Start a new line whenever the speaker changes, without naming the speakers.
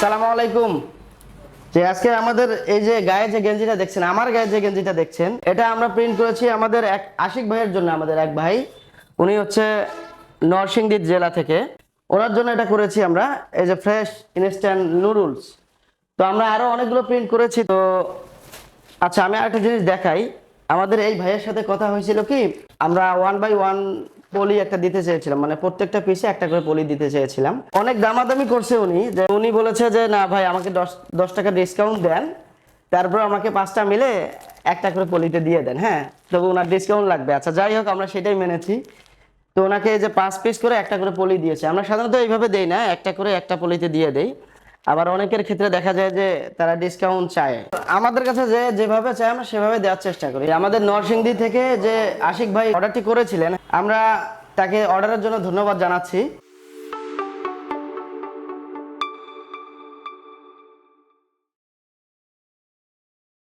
আসসালামু আলাইকুম। যে আজকে আমাদের এই যে গায়ে যে গেঞ্জিটা দেখছেন, আমার গায়ে যে গেঞ্জিটা দেখছেন, এটা আমরা প্রিন্ট করেছি আমাদের এক আশিক ভাইয়ের জন্য, আমাদের এক ভাই। উনি হচ্ছে নরসিংদী জেলা থেকে। ওনার জন্য এটা করেছি আমরা, এই যে ফ্রেশ ইনস্ট্যান্ট নুডলস তো আমরা আরও অনেকগুলো প্রিন্ট করেছি, তো আচ্ছা আমি আরেকটা জিনিস দেখাই। আমাদের এই ভাইয়ের সাথে কথা হয়েছিল কি, আমরা ওয়ান বাই ওয়ান পলি একটা দিতে চেয়েছিলাম মানে প্রত্যেকটা পিসে একটা করে পলি দিতে চেয়েছিলাম। অনেক দামাদামি করছে উনি, যে উনি বলেছে যে, না ভাই, আমাকে দশ দশ টাকা ডিসকাউন্ট দেন, তারপর আমাকে পাঁচটা মিলে একটা করে পলিতে দিয়ে দেন। হ্যাঁ তবু ওনার ডিসকাউন্ট লাগবে। আচ্ছা যাই হোক, আমরা সেটাই মেনেছি। তো ওনাকে যে পাঁচ পিস করে একটা করে পলি দিয়েছে। আমরা সাধারণত এইভাবে দেই না, একটা করে একটা পলিতে দিয়ে দেই। আবার অনেকের ক্ষেত্রে দেখা যায় যে তারা ডিসকাউন্ট চায়। আমাদের কাছে যে যেভাবে চায় আমরা সেভাবে দেওয়ার চেষ্টা করি। আমাদের নরসিংদী থেকে যে আশিক ভাই অর্ডারটি করেছিলেন, আমরা তাকে অর্ডারের জন্য ধন্যবাদ জানাচ্ছি।